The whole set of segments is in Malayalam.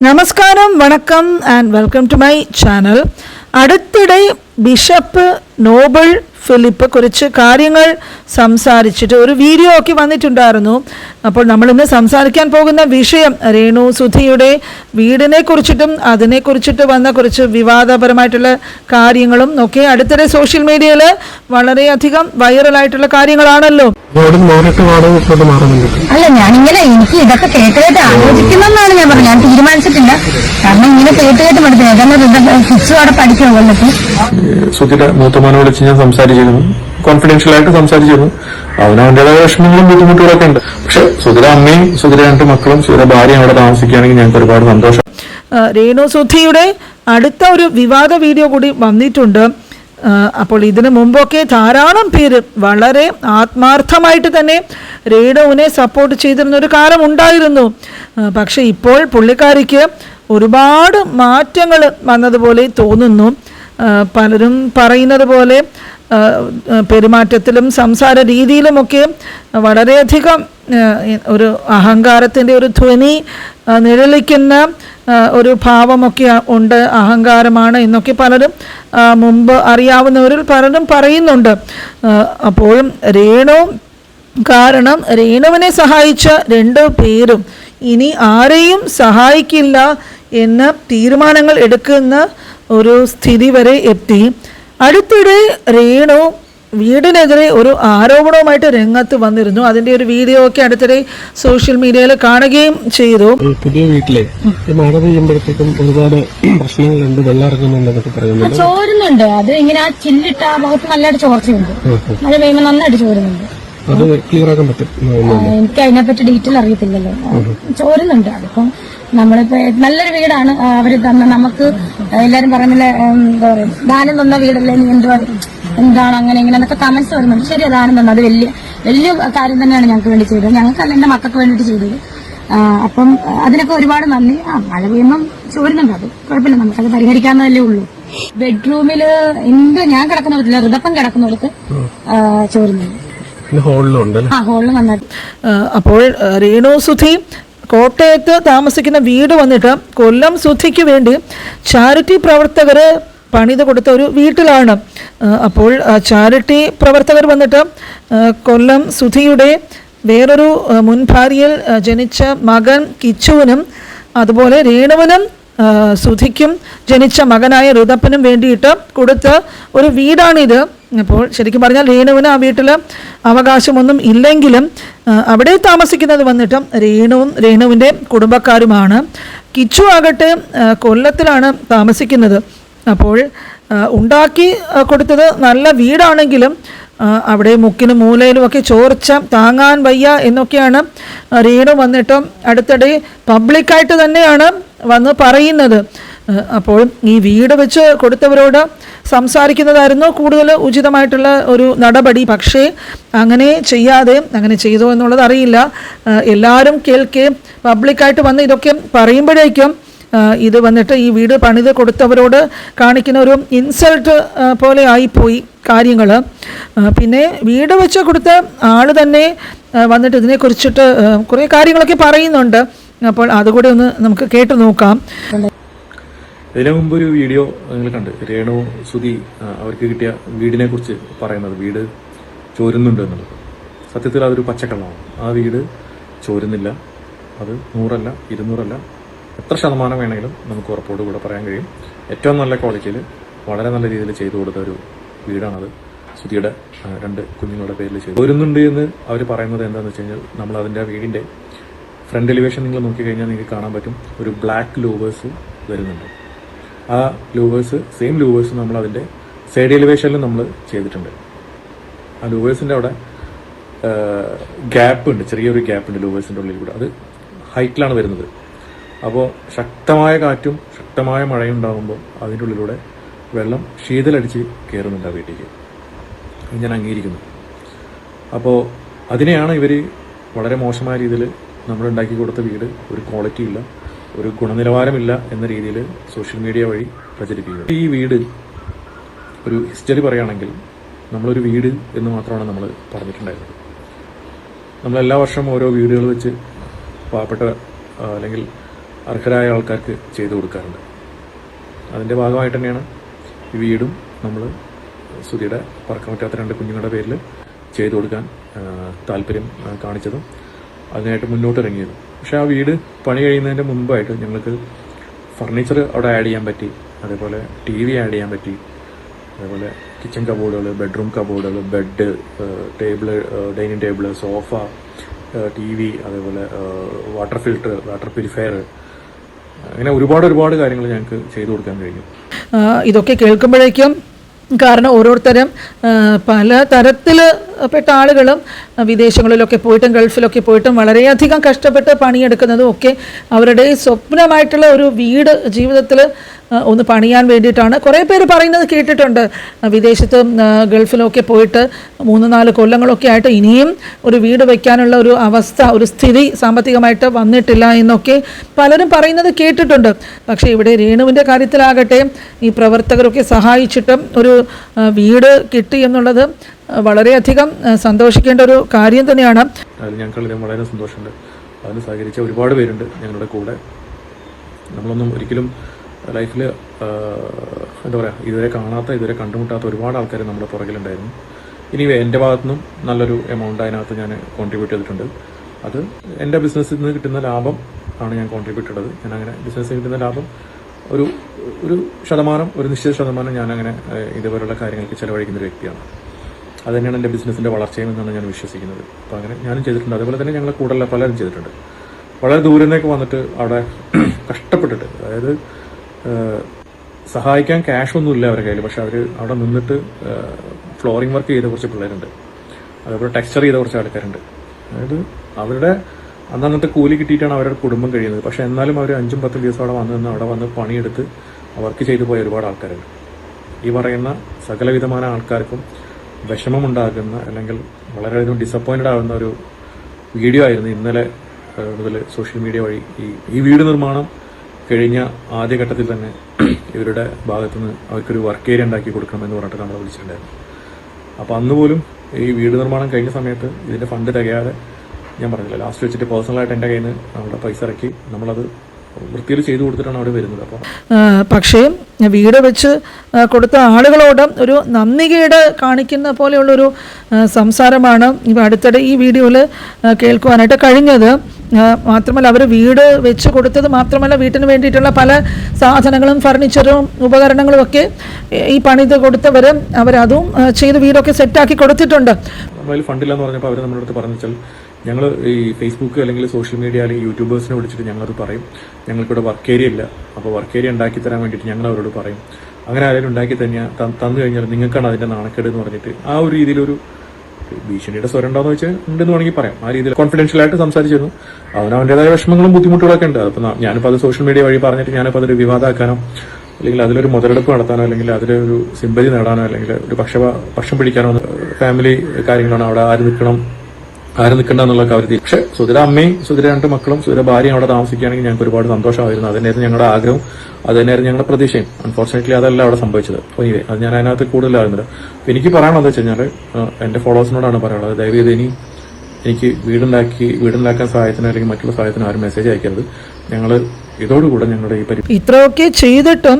നമസ്കാരം വണക്കം and welcome to my channel അടുത്തിടെ ബിഷപ്പ് നോബൽ ഫിലിപ്പ് കുറച്ച് കാര്യങ്ങൾ സംസാരിച്ചിട്ട് ഒരു വീഡിയോ ഒക്കെ വന്നിട്ടുണ്ടായിരുന്നു. അപ്പോൾ നമ്മൾ ഇന്ന് സംസാരിക്കാൻ പോകുന്ന വിഷയം രേണു സുധിയുടെ വീടിനെ കുറിച്ചിട്ടും അതിനെക്കുറിച്ചിട്ട് വന്ന കുറച്ച് വിവാദപരമായിട്ടുള്ള കാര്യങ്ങളും ഒക്കെ അടുത്തിടെ സോഷ്യൽ മീഡിയയിൽ വളരെയധികം വൈറലായിട്ടുള്ള കാര്യങ്ങളാണല്ലോ. നേരിട്ട് വാടക മാറുന്നുണ്ട്. അല്ല ഞാനിങ്ങനെ എനിക്ക് ഇതൊക്കെ കേട്ട് കേട്ട് ആലോചിക്കുന്നെന്നാണ് ഞാൻ പറഞ്ഞത്. ഞാൻ തീരുമാനിച്ചിട്ടില്ല. കാരണം ഇങ്ങനെ കേട്ട് കേട്ട് പഠിക്കുന്നത് കാരണം ഫിക്സും അവിടെ പഠിക്കണം കൊല്ലത്ത് സുധിയുടെ മൂത്തമാനെ വിളിച്ച് ഞാൻ സംസാരിച്ചിരുന്നു. കോൺഫിഡൻഷ്യൽ ആയിട്ട് സംസാരിച്ചിരുന്നു. അവന് വിഷമങ്ങളും ബുദ്ധിമുട്ടുകളൊക്കെ ഉണ്ട്. പക്ഷെ സുധിര അമ്മയും സുധിര രണ്ട് മക്കളും സുധിര ഭാര്യയും അവിടെ താമസിക്കുകയാണെങ്കിൽ ഞങ്ങൾക്ക് ഒരുപാട് സന്തോഷം. രേണു സുധിയുടെ അടുത്ത ഒരു വിവാദ വീഡിയോ കൂടി വന്നിട്ടുണ്ട്. അപ്പോൾ ഇതിനു മുമ്പൊക്കെ ധാരാളം പേര് വളരെ ആത്മാർത്ഥമായിട്ട് തന്നെ രേണുവിനെ സപ്പോർട്ട് ചെയ്തിരുന്ന ഒരു കാലം ഉണ്ടായിരുന്നു. പക്ഷെ ഇപ്പോൾ പുള്ളിക്കാരിക്ക് ഒരുപാട് മാറ്റങ്ങൾ വന്നതുപോലെ തോന്നുന്നു. പലരും പറയുന്നത് പോലെ പെരുമാറ്റത്തിലും സംസാര രീതിയിലുമൊക്കെ വളരെയധികം ഒരു അഹങ്കാരത്തിന്റെ ഒരു ധ്വനി നിഴലിക്കുന്ന ഒരു ഭാവമൊക്കെ ഉണ്ട് അഹങ്കാരമാണ് എന്നൊക്കെ പലരും മുമ്പ് അറിയാവുന്നവരിൽ പലരും പറയുന്നുണ്ട്. അപ്പോഴും രേണു കാരണം രേണുവിനെ സഹായിച്ച രണ്ടു പേരും ഇനി ആരെയും സഹായിക്കില്ല എന്ന് തീരുമാനങ്ങൾ എടുക്കുന്ന ഒരു സ്ഥിതി വരെ എത്തി. അടുത്തിടെ രേണു വീടിനെതിരെ ഒരു ആരോപണവുമായിട്ട് രംഗത്ത് വന്നിരുന്നു. അതിന്റെ ഒരു വീഡിയോ ഒക്കെ അടുത്തിടെ സോഷ്യൽ മീഡിയയിൽ കാണുകയും ചെയ്തു. പുതിയ വീട്ടിലെ മഴ പെയ്യുമ്പോഴത്തേക്കും ഒരുപാട് പ്രശ്നങ്ങളുണ്ട് വെള്ളം ഇറങ്ങുന്നുണ്ടെന്നൊക്കെ പറയുന്നുണ്ട്. ചോരുന്നുണ്ട്. അത് ഇങ്ങനെ ആ ചില്ലിട്ട ആ ഭാഗത്ത് നല്ലതായിട്ട് ചോർച്ചയുണ്ട്. മഴ പെയ്യുമ്പോൾ നന്നായിട്ട് ചോരുന്നുണ്ട്. അത് ക്ലിയർ ആക്കാൻ പറ്റും? എനിക്ക് അതിനെപ്പറ്റി ഡീറ്റെയിൽ അറിയത്തില്ലല്ലോ. ചോരുന്നുണ്ട്. അതിപ്പം നമ്മളിപ്പോ നല്ലൊരു വീടാണ്. അവർ തന്ന നമുക്ക് എല്ലാരും പറയുന്നില്ല എന്താ പറയാ ദാനം തന്ന വീടല്ലേ നീ എന്തുവാ എന്താണ് അങ്ങനെ ഇങ്ങനെ എന്നൊക്കെ കമന്റ്സ് വരുന്നുണ്ട്. ശരി ദാനം തന്നു. അത് വലിയ വലിയ കാര്യം തന്നെയാണ് ഞങ്ങൾക്ക് വേണ്ടി ചെയ്തത്. ഞങ്ങൾക്കല്ല എന്റെ മക്കൾക്ക് വേണ്ടിയിട്ട് ചെയ്തത്. അപ്പം അതിനൊക്കെ ഒരുപാട് നന്ദി. ആ മഴ പെയ്യുമ്പം ചോരുന്നുണ്ട് അത്. കുഴപ്പമില്ല നമുക്കത് പരിഹരിക്കാവുന്നതല്ലേ ഉള്ളൂ. ബെഡ്റൂമിൽ എന്ത് ഞാൻ കിടക്കുന്ന വിധത്തിൽ ഋതപ്പം കിടക്കുന്ന വിധത്ത് ചോരുന്നുണ്ട്. ഹോളിലുണ്ട് ഉണ്ട് അല്ലേ ആ ഹോളിൽ നന്നായിട്ട്. അപ്പോൾ റീണോ സുധി കോട്ടയത്ത് താമസിക്കുന്ന വീട് വന്നിട്ട് കൊല്ലം സുധിക്ക് വേണ്ടി ചാരിറ്റി പ്രവർത്തകർ പണിത് കൊടുത്ത ഒരു വീട്ടിലാണ്. അപ്പോൾ ചാരിറ്റി പ്രവർത്തകർ വന്നിട്ട് കൊല്ലം സുധിയുടെ വേറൊരു മുൻ ഭാര്യയിൽ ജനിച്ച മകൻ കിച്ചുവിനും അതുപോലെ രേണുവിനും സുധിക്കും ജനിച്ച മകനായ ഋതപ്പനും വേണ്ടിയിട്ട് കൊടുത്ത ഒരു വീടാണിത്. അപ്പോൾ ശരിക്കും പറഞ്ഞാൽ രേണുവിന് ആ വീട്ടിൽ അവകാശമൊന്നും ഇല്ലെങ്കിലും അവിടെ താമസിക്കുന്നത് വന്നിട്ട് രേണുവും രേണുവിന്റെ കുടുംബക്കാരുമാണ്. കിച്ചു ആകട്ടെ കൊല്ലത്തിലാണ് താമസിക്കുന്നത്. അപ്പോൾ ഉണ്ടാക്കി കൊടുത്തത് നല്ല വീടാണെങ്കിലും അവിടെ മുക്കിനും മൂലയിലും ഒക്കെ ചോർച്ച താങ്ങാൻ വയ്യ എന്നൊക്കെയാണ് രേണു വന്നിട്ടും അടുത്തിടെ പബ്ലിക്കായിട്ട് തന്നെയാണ് വന്ന് പറയുന്നത്. അപ്പോൾ ഈ വീട് വെച്ച് കൊടുത്തവരോട് സംസാരിക്കുന്നതായിരുന്നു കൂടുതൽ ഉചിതമായിട്ടുള്ള ഒരു നടപടി. പക്ഷേ അങ്ങനെ ചെയ്യാതെ അങ്ങനെ ചെയ്തോ എന്നുള്ളത് അറിയില്ല. എല്ലാവരും കേൾക്കെ പബ്ലിക്കായിട്ട് വന്ന് ഇതൊക്കെ പറയുമ്പോഴേക്കും ഇത് വന്നിട്ട് ഈ വീട് പണിത് കൊടുത്തവരോട് കാണിക്കുന്ന ഒരു ഇൻസൾട്ട് പോലെ ആയിപ്പോയി കാര്യങ്ങൾ പിന്നെ വീട് വെച്ച് കൊടുത്ത ആൾ തന്നെ വന്നിട്ട് ഇതിനെക്കുറിച്ചിട്ട് കുറിച്ചിട്ട് കുറേ കാര്യങ്ങളൊക്കെ പറയുന്നുണ്ട്. അപ്പോൾ അതുകൂടി ഒന്ന് നമുക്ക് കേട്ടു നോക്കാം. ഇതിനു മുമ്പ് ഒരു വീഡിയോ നിങ്ങൾ കണ്ട്. രേണു സുധി അവർക്ക് കിട്ടിയ വീടിനെ കുറിച്ച് പറയുന്നത്. വീട് ചോരുന്നുണ്ട് എന്നുള്ളത്. സത്യത്തിൽ അതൊരു പച്ചക്കള്ളമാണ്. ആ വീട് ചോരുന്നില്ല. അത് നൂറല്ല ഇരുന്നൂറല്ല എത്ര ശതമാനം വേണമെങ്കിലും നമുക്ക് ഉറപ്പോട് കൂടെ പറയാൻ കഴിയും. ഏറ്റവും നല്ല ക്വാളിറ്റിയിൽ വളരെ നല്ല രീതിയിൽ ചെയ്തു കൊടുത്ത ഒരു വീടാണത്. സുധിയുടെ രണ്ട് കുഞ്ഞുങ്ങളുടെ പേരിൽ ചെയ്തു. ചോരുന്നുണ്ട് എന്ന് അവർ പറയുന്നത് എന്താണെന്ന് വെച്ച് കഴിഞ്ഞാൽ നമ്മൾ അതിന്റെ വീടിന്റെ ഫ്രണ്ട് എലിവേഷൻ നിങ്ങൾ നോക്കിക്കഴിഞ്ഞാൽ നിങ്ങൾക്ക് കാണാൻ പറ്റും. ഒരു ബ്ലാക്ക് ലൂവേഴ്സ് വരുന്നുണ്ട്. ആ ലൂവേഴ്സ് സെയിം ലൂവേഴ്സ് നമ്മൾ അതിന്റെ സൈഡ് എലിവേഷനിൽ നമ്മൾ ചെയ്തിട്ടുണ്ട്. ആ ലൂവേഴ്സിന്റെ അവിടെ ഗ്യാപ്പ് ഉണ്ട് ചെറിയൊരു ഗ്യാപ്പ് ഉണ്ട് ലൂവേഴ്സിന്റെ ഉള്ളിൽ കൂടെ. അത് ഹൈറ്റിലാണ് വരുന്നത്. അപ്പോൾ ശക്തമായ കാറ്റും ശക്തമായ മഴയും ഉണ്ടാകുമ്പോൾ അതിന്റെ ഉള്ളിലൂടെ വെള്ളം ശീതലടിച്ച് കയറുന്നുണ്ട് ആ വീട്ടിലേക്ക്. ഞാൻ അംഗീകരിക്കുന്നു. അപ്പോൾ അതിനെയാണ് ഇവർ വളരെ മോശമായ രീതിയിൽ നമ്മൾ ഉണ്ടാക്കി കൊടുത്ത വീട് ഒരു ക്വാളിറ്റി ഇല്ല ഒരു ഗുണനിലവാരമില്ല എന്ന രീതിയിൽ സോഷ്യൽ മീഡിയ വഴി പ്രചരിപ്പിക്കുക ഈ വീട് ഒരു ഹിസ്റ്ററി പറയുകയാണെങ്കിൽ നമ്മളൊരു വീട് എന്ന് മാത്രമാണ് നമ്മൾ പറഞ്ഞിട്ടുണ്ടായിരുന്നത്. നമ്മൾ എല്ലാ വർഷവും ഓരോ വീടുകൾ വെച്ച് പാവപ്പെട്ട അല്ലെങ്കിൽ അർഹരായ ആൾക്കാർക്ക് ചെയ്തു കൊടുക്കാറുണ്ട്. അതിന്റെ ഭാഗമായിട്ട് തന്നെയാണ് ഈ വീടും നമ്മൾ സുധിയുടെ പറക്കാൻ പറ്റാത്ത രണ്ട് കുഞ്ഞുങ്ങളുടെ പേരിൽ ചെയ്തു കൊടുക്കാൻ താല്പര്യം കാണിച്ചതും അതിനായിട്ട് മുന്നോട്ട് ഇറങ്ങിയതും പക്ഷെ ആ വീട് പണി കഴിയുന്നതിന്റെ മുമ്പായിട്ട് ഞങ്ങൾക്ക് ഫർണിച്ചർ അവിടെ ആഡ് ചെയ്യാൻ പറ്റി അതേപോലെ ടി വി ആഡ് ചെയ്യാൻ പറ്റി അതേപോലെ kitchen കബോർഡുകൾ bedroom കബോർഡുകൾ bed table dining table sofa T V അതേപോലെ വാട്ടർ ഫിൽട്ടർ വാട്ടർ പ്യൂരിഫയർ അങ്ങനെ ഒരുപാട് ഒരുപാട് കാര്യങ്ങൾ ഞങ്ങൾക്ക് ചെയ്തു കൊടുക്കാൻ കഴിഞ്ഞു. ഇതൊക്കെ കേൾക്കുമ്പോഴേക്കും കാരണം ഓരോരുത്തരും പല തരത്തിൽ പെട്ട ആളുകളും വിദേശങ്ങളിലൊക്കെ പോയിട്ടും ഗൾഫിലൊക്കെ പോയിട്ടും വളരെയധികം കഷ്ടപ്പെട്ട് പണിയെടുക്കുന്നതും ഒക്കെ അവരുടെ സ്വപ്നമായിട്ടുള്ള ഒരു വീട് ജീവിതത്തിൽ ഒന്ന് പണിയാൻ വേണ്ടിയിട്ടാണ്. കുറേ പേര് പറയുന്നത് കേട്ടിട്ടുണ്ട്. വിദേശത്ത് ഗൾഫിലൊക്കെ പോയിട്ട് മൂന്ന് നാല് കൊല്ലങ്ങളൊക്കെ ആയിട്ട് ഇനിയും ഒരു വീട് വയ്ക്കാനുള്ള ഒരു അവസ്ഥ ഒരു സ്ഥിതി സാമ്പത്തികമായിട്ട് വന്നിട്ടില്ല എന്നൊക്കെ പലരും പറയുന്നത് കേട്ടിട്ടുണ്ട്. പക്ഷേ ഇവിടെ രേണുവിന്റെ കാര്യത്തിലാകട്ടെ ഈ പ്രവർത്തകരൊക്കെ സഹായിച്ചിട്ടും ഒരു വീട് കിട്ടി എന്നുള്ളത് വളരെയധികം സന്തോഷിക്കേണ്ട ഒരു കാര്യം തന്നെയാണ്. വളരെ സന്തോഷമുണ്ട്. അതിന് സഹകരിച്ച ഒരുപാട് പേരുണ്ട് ഞങ്ങളുടെ കൂടെ. നമ്മളൊന്നും ഒരിക്കലും ലൈഫിൽ എന്താ പറയുക ഇതുവരെ കാണാത്ത ഇതുവരെ കണ്ടുമുട്ടാത്ത ഒരുപാട് ആൾക്കാർ നമ്മുടെ പുറകിലുണ്ടായിരുന്നു. ഇനി എന്റെ ഭാഗത്തു നിന്നും നല്ലൊരു എമൗണ്ട് അതിനകത്ത് ഞാൻ കോൺട്രിബ്യൂട്ട് ചെയ്തിട്ടുണ്ട്. അത് എന്റെ ബിസിനസ്സിൽ നിന്ന് കിട്ടുന്ന ലാഭം ആണ് ഞാൻ കോൺട്രിബ്യൂട്ട് ചെയ്തത് ഞാൻ അങ്ങനെ ബിസിനസ്സിൽ കിട്ടുന്ന ലാഭം ഒരു ഒരു ശതമാനം ഒരു നിശ്ചിത ശതമാനം ഞാൻ അങ്ങനെ ഇതുപോലുള്ള കാര്യങ്ങൾക്ക് ചിലവഴിക്കുന്ന ഒരു വ്യക്തിയാണ്. അത് തന്നെയാണ് എന്റെ ബിസിനസ്സിന്റെ വളർച്ചയും എന്നാണ് ഞാൻ വിശ്വസിക്കുന്നത്. അപ്പോൾ അങ്ങനെ ഞാനും ചെയ്തിട്ടുണ്ട്. അതുപോലെ തന്നെ ഞങ്ങളെ കൂടുതൽ പലരും ചെയ്തിട്ടുണ്ട്. വളരെ ദൂരെ നിന്നൊക്കെ വന്നിട്ട് അവിടെ കഷ്ടപ്പെട്ടിട്ട് അതായത് സഹായിക്കാൻ ക്യാഷ് ഒന്നും ഇല്ല അവരുടെ കയ്യിൽ. പക്ഷെ അവർ അവിടെ നിന്നിട്ട് ഫ്ലോറിംഗ് വർക്ക് ചെയ്ത കുറച്ച് പിള്ളേരുണ്ട്. അതേപോലെ ടെക്സ്ചർ ചെയ്ത കുറച്ച് ആൾക്കാരുണ്ട്. അതായത് അവരുടെ അന്നന്നത്തെ കൂലി കിട്ടിയിട്ടാണ് അവരുടെ കുടുംബം കഴിയുന്നത്. പക്ഷെ എന്നാലും അവർ അഞ്ചും പത്തും ദിവസം അവിടെ വന്ന് അവിടെ വന്ന് പണിയെടുത്ത് വർക്ക് ചെയ്തു പോയ ഒരുപാട് ആൾക്കാരുണ്ട്. ഈ പറയുന്ന സകലവിധമായ ആൾക്കാർക്കും വിഷമമുണ്ടാകുന്ന അല്ലെങ്കിൽ വളരെയധികം ഡിസപ്പോയിന്റഡ് ആകുന്ന ഒരു വീഡിയോ ആയിരുന്നു ഇന്നലെ മുതൽ സോഷ്യൽ മീഡിയ വഴി ഈ ഈ വീട് നിർമ്മാണം കഴിഞ്ഞ ആദ്യഘട്ടത്തിൽ തന്നെ ഇവരുടെ ഭാഗത്തുനിന്ന് അവർക്കൊരു വർക്ക് ഏരിയ ഉണ്ടാക്കി കൊടുക്കണമെന്ന് പറഞ്ഞിട്ട് നമ്മളെ വിളിച്ചിട്ടുണ്ടായിരുന്നു. അപ്പോൾ അന്ന് പോലും ഈ വീട് നിർമ്മാണം കഴിഞ്ഞ സമയത്ത് ഇതിന്റെ ഫണ്ട് തികയാതെ ഞാൻ പറഞ്ഞില്ല ലാസ്റ്റ് വെച്ചിട്ട് പേഴ്സണലായിട്ട് എന്റെ കയ്യിൽ നിന്ന് നമ്മുടെ പൈസ ഇറക്കി നമ്മളത് വൃത്തിയിൽ ചെയ്തു കൊടുത്തിട്ടാണ് അവിടെ വരുന്നത്. അപ്പോൾ പക്ഷേ വീട് വെച്ച് കൊടുത്ത ആളുകളോട് ഒരു നന്ദികേട് കാണിക്കുന്ന പോലെയുള്ളൊരു സംസാരമാണ് ഇപ്പം അടുത്തിടെ ഈ വീഡിയോയിൽ കേൾക്കുവാനായിട്ട് കഴിഞ്ഞത്. മാത്രമല്ല അവർ വീട് വെച്ച് കൊടുത്തത് മാത്രമല്ല വീട്ടിന് വേണ്ടിയിട്ടുള്ള പല സാധനങ്ങളും ഫർണിച്ചറും ഉപകരണങ്ങളും ഒക്കെ ഈ പണിത് കൊടുത്തവർ അവരതും ചെയ്ത് വീടൊക്കെ സെറ്റാക്കി കൊടുത്തിട്ടുണ്ട്. നമ്മളതിൽ ഫണ്ടില്ല എന്ന് പറഞ്ഞപ്പോൾ അവർ നമ്മുടെ അടുത്ത് പറഞ്ഞു ഞങ്ങൾ ഈ ഫേസ്ബുക്ക് അല്ലെങ്കിൽ സോഷ്യൽ മീഡിയ അല്ലെങ്കിൽ യൂട്യൂബേഴ്സിനെ വിളിച്ചിട്ട് ഞങ്ങളത് പറയും. ഞങ്ങൾക്കിവിടെ വർക്ക് ഏരിയ ഇല്ല. അപ്പോൾ വർക്ക് ഏരിയ ഉണ്ടാക്കി തരാൻ വേണ്ടിയിട്ട് ഞങ്ങൾ അവരോട് പറയും. അങ്ങനെ ആരെങ്കിലും ഉണ്ടാക്കി തന്നെയാ തന്നു കഴിഞ്ഞാൽ നിങ്ങൾക്കാണ് അതിന്റെ നാണക്കേട് എന്ന് പറഞ്ഞിട്ട് ആ ഒരു രീതിയിലൊരു ഭീഷണിയുടെ സ്വരം ഉണ്ടോ എന്ന് വെച്ചാൽ ഉണ്ടെന്ന് വേണമെങ്കിൽ പറയാം. ആ രീതിയിൽ കോൺഫിഡൻഷ്യൽ ആയിട്ട് സംസാരിച്ചിരുന്നു. അവന് അവന്റെതായ വിഷമങ്ങളും ബുദ്ധിമുട്ടുകളൊക്കെ ഉണ്ട്. അപ്പോൾ ഞാനിപ്പോൾ അത് സോഷ്യൽ മീഡിയ വഴി പറഞ്ഞിട്ട് ഞാനിപ്പോൾ അതൊരു വിവാദമാക്കാനോ അല്ലെങ്കിൽ അതിലൊരു മുതലെടുപ്പ് നടത്താനോ അല്ലെങ്കിൽ അതിലൊരു സിമ്പതി നേടാനോ അല്ലെങ്കിൽ ഒരു പക്ഷ പക്ഷം പിടിക്കാനോ ഫാമിലി കാര്യങ്ങളാണ് അവിടെ ആര് നിൽക്കണം ആര് നിൽക്കണ്ട എന്നുള്ളതൊക്കെ അവർ പക്ഷെ സുധിര അമ്മയും സുധിര രണ്ട് മക്കളും സുധിര ഭാര്യയും അവിടെ താമസിക്കുകയാണെങ്കിൽ ഞങ്ങൾക്ക് ഒരുപാട് സന്തോഷമായിരുന്നു. അതിനായിരുന്നു ഞങ്ങളുടെ ആഗ്രഹം. അത് തന്നെയായിരുന്നു ഞങ്ങളുടെ പ്രതീക്ഷയും. അൺഫോർച്ചുനേറ്റ്ലി അതല്ല അവിടെ സംഭവിച്ചത്. അപ്പോൾ ഇനി അത് ഞാൻ അതിനകത്ത് കൂടുതലായിരുന്നില്ല. അപ്പോൾ എനിക്ക് പറയാനുള്ളത് വെച്ച് കഴിഞ്ഞാൽ എന്റെ ഫോളോവേഴ്സിനോടാണ് പറയാനുള്ളത്. ദയവ് ചെയ്ത് ഇനി എനിക്ക് വീടുണ്ടാക്കി വീടുണ്ടാക്കാൻ സഹായത്തിന് അല്ലെങ്കിൽ മറ്റുള്ള സഹായത്തിന് ആരും മെസ്സേജ് അയക്കരുത്. ഞങ്ങൾ ഇതോടുകൂടെ ഞങ്ങളുടെ ഈ പരി ഇത്രയൊക്കെ ചെയ്തിട്ടും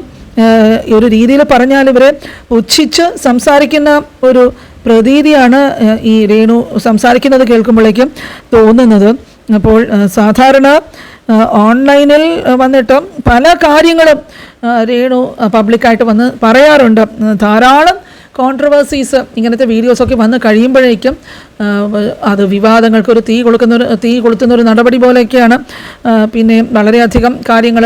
ഒരു രീതിയിൽ പറഞ്ഞാൽ ഇവരെ പുച്ഛിച്ച് സംസാരിക്കുന്ന ഒരു പ്രതീതിയാണ് ഈ രേണു സംസാരിക്കുന്നത് കേൾക്കുമ്പോഴേക്കും തോന്നുന്നത്. അപ്പോൾ സാധാരണ ഓൺലൈനിൽ വന്നിട്ട് പല കാര്യങ്ങളും രേണു പബ്ലിക്കായിട്ട് വന്ന് പറയാറുണ്ട്. ധാരാളം കോൺട്രവേഴ്സീസ് ഇങ്ങനത്തെ വീഡിയോസൊക്കെ വന്ന് കഴിയുമ്പോഴേക്കും അത് വിവാദങ്ങൾക്ക് ഒരു തീ കൊളുക്കുന്ന ഒരു തീ കൊളുത്തുന്ന ഒരു നടപടി പോലെയൊക്കെയാണ്. പിന്നെ വളരെയധികം കാര്യങ്ങൾ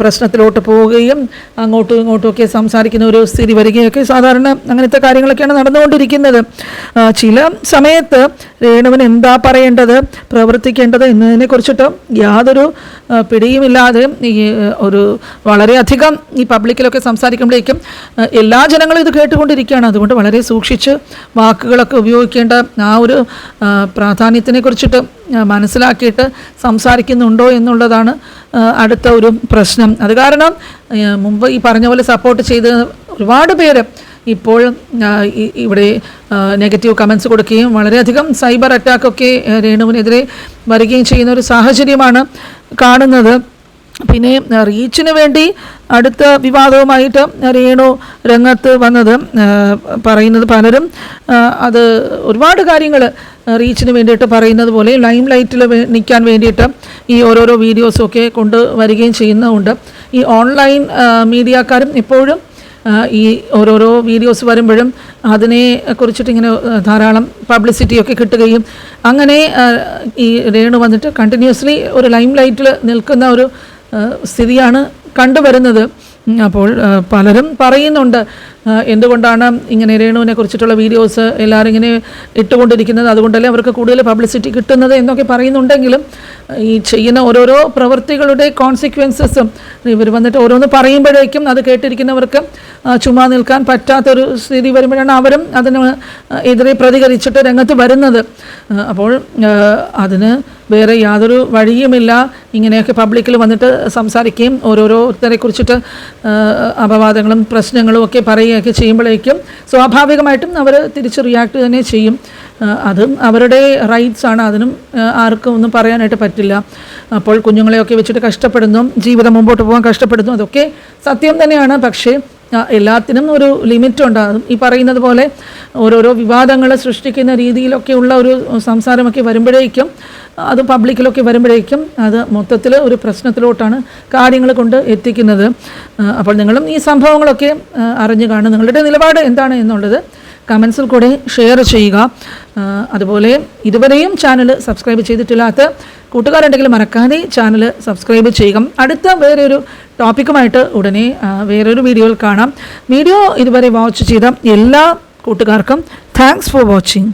പ്രശ്നത്തിലോട്ട് പോവുകയും അങ്ങോട്ടും ഇങ്ങോട്ടുമൊക്കെ സംസാരിക്കുന്ന ഒരു സ്ഥിതി വരികയൊക്കെ സാധാരണ അങ്ങനത്തെ കാര്യങ്ങളൊക്കെയാണ് നടന്നുകൊണ്ടിരിക്കുന്നത്. ചില സമയത്ത് രേണുവിന് എന്താ പറയേണ്ടത് പ്രവർത്തിക്കേണ്ടത് എന്നതിനെ കുറിച്ചിട്ട് യാതൊരു പിടിയുമില്ലാതെ ഈ ഒരു വളരെയധികം ഈ പബ്ലിക്കിലൊക്കെ സംസാരിക്കുമ്പോഴേക്കും എല്ലാ ജനങ്ങളും ഇത് കേട്ടുകൊണ്ടിരിക്കുകയാണ്. അതുകൊണ്ട് വളരെ സൂക്ഷിച്ച് വാക്കുകളൊക്കെ ഉപയോഗിക്കേണ്ട ആ ഒരു പ്രാധാന്യത്തിനെ കുറിച്ചിട്ട് മനസ്സിലാക്കിയിട്ട് സംസാരിക്കുന്നുണ്ടോ എന്നുള്ളതാണ് അടുത്ത ഒരു പ്രശ്നം. അത് കാരണം മുമ്പ് ഈ പറഞ്ഞ പോലെ സപ്പോർട്ട് ചെയ്ത് ഒരുപാട് പേര് ഇപ്പോൾ ഇവിടെ നെഗറ്റീവ് കമൻസ് കൊടുക്കുകയും വളരെയധികം സൈബർ അറ്റാക്കൊക്കെ രേണുവിനെതിരെ വരികയും ചെയ്യുന്ന ഒരു സാഹചര്യമാണ് കാണുന്നത്. പിന്നെ റീച്ചിന് വേണ്ടി അടുത്ത വിവാദവുമായിട്ട് രേണു രംഗത്ത് വന്നത് പറയുന്നത് പലരും അത് ഒരുപാട് കാര്യങ്ങൾ റീച്ചിന് വേണ്ടിയിട്ട് പറയുന്നത് പോലെ ലൈം ലൈറ്റിൽ നിൽക്കാൻ വേണ്ടിയിട്ട് ഈ ഓരോരോ വീഡിയോസൊക്കെ കൊണ്ടുവരികയും ചെയ്യുന്നതുകൊണ്ട് ഈ ഓൺലൈൻ മീഡിയക്കാരും ഇപ്പോഴും ഈ ഓരോരോ വീഡിയോസ് വരുമ്പോഴും അതിനെ കുറിച്ചിട്ട് ഇങ്ങനെ ധാരാളം പബ്ലിസിറ്റിയൊക്കെ കിട്ടുകയും അങ്ങനെ ഈ രേണു വന്നിട്ട് കണ്ടിന്യൂസ്ലി ഒരു ലൈം ലൈറ്റിൽ നിൽക്കുന്ന ഒരു സ്ഥിതിയാണ് കണ്ടുവരുന്നത്. അപ്പോൾ പലരും പറയുന്നുണ്ട് എന്തുകൊണ്ടാണ് ഇങ്ങനെ രേണുവിനെ കുറിച്ചിട്ടുള്ള വീഡിയോസ് എല്ലാവരും ഇങ്ങനെ ഇട്ടുകൊണ്ടിരിക്കുന്നത്? അതുകൊണ്ടല്ലേ അവർക്ക് കൂടുതൽ പബ്ലിസിറ്റി കിട്ടുന്നത് എന്നൊക്കെ പറയുന്നുണ്ടെങ്കിലും ഈ ചെയ്യുന്ന ഓരോരോ പ്രവൃത്തികളുടെ കോൺസിക്വൻസസും ഇവർ വന്നിട്ട് ഓരോന്ന് പറയുമ്പോഴേക്കും അത് കേട്ടിരിക്കുന്നവർക്ക് ചുമ്മാ നിൽക്കാൻ പറ്റാത്തൊരു സ്ഥിതി വരുമ്പോഴാണ് അവരും അതിന് എതിരെ പ്രതികരിച്ചിട്ട് രംഗത്ത് വരുന്നത്. അപ്പോൾ അതിന് വേറെ യാതൊരു വഴിയുമില്ല. ഇങ്ങനെയൊക്കെ പബ്ലിക്കിൽ വന്നിട്ട് സംസാരിക്കുകയും ഓരോരോരുത്തരെ കുറിച്ചിട്ട് അപവാദങ്ങളും പ്രശ്നങ്ങളും ഒക്കെ പറയുകയൊക്കെ ചെയ്യുമ്പോഴേക്കും സ്വാഭാവികമായിട്ടും അവർ തിരിച്ച് റിയാക്ട് തന്നെ ചെയ്യും. അതും അവരുടെ റൈറ്റ്സ് ആണ്. അതിനും ആർക്കും ഒന്നും പറയാനായിട്ട് പറ്റില്ല. അപ്പോൾ കുഞ്ഞുങ്ങളെയൊക്കെ വെച്ചിട്ട് കഷ്ടപ്പെടുന്നു. ജീവിതം മുമ്പോട്ട് പോകാൻ കഷ്ടപ്പെടുന്നു. അതൊക്കെ സത്യം തന്നെയാണ്. പക്ഷേ എല്ലാത്തിനും ഒരു ലിമിറ്റ് ഉണ്ടാകും ഈ പറയുന്നത് പോലെ ഓരോരോ വിവാദങ്ങൾ സൃഷ്ടിക്കുന്ന രീതിയിലൊക്കെയുള്ള ഒരു സംസാരമൊക്കെ വരുമ്പോഴേക്കും അത് പബ്ലിക്കിലൊക്കെ വരുമ്പോഴേക്കും അത് മൊത്തത്തിൽ ഒരു പ്രശ്നത്തിലോട്ടാണ് കാര്യങ്ങൾ കൊണ്ട് എത്തിക്കുന്നത്. അപ്പോൾ നിങ്ങളും ഈ സംഭവങ്ങളൊക്കെ അറിഞ്ഞു കാണും. നിങ്ങളുടെ നിലപാട് എന്താണ് എന്നുള്ളത് കമൻസിൽ കൂടെ ഷെയർ ചെയ്യുക. അതുപോലെ ഇതുവരെയും ചാനൽ സബ്സ്ക്രൈബ് ചെയ്തിട്ടില്ലാത്ത കൂട്ടുകാരുണ്ടെങ്കിൽ മറക്കാതെ ചാനൽ സബ്സ്ക്രൈബ് ചെയ്യുക. അടുത്ത വേറെ ഒരു ടോപ്പിക്കുമായിട്ട് ഉടനെ വേറൊരു വീഡിയോയിൽ കാണാം. വീഡിയോ ഇതുവരെ വാച്ച് ചെയ്ത എല്ലാ കൂട്ടുകാർക്കും താങ്ക്സ് ഫോർ വാച്ചിങ്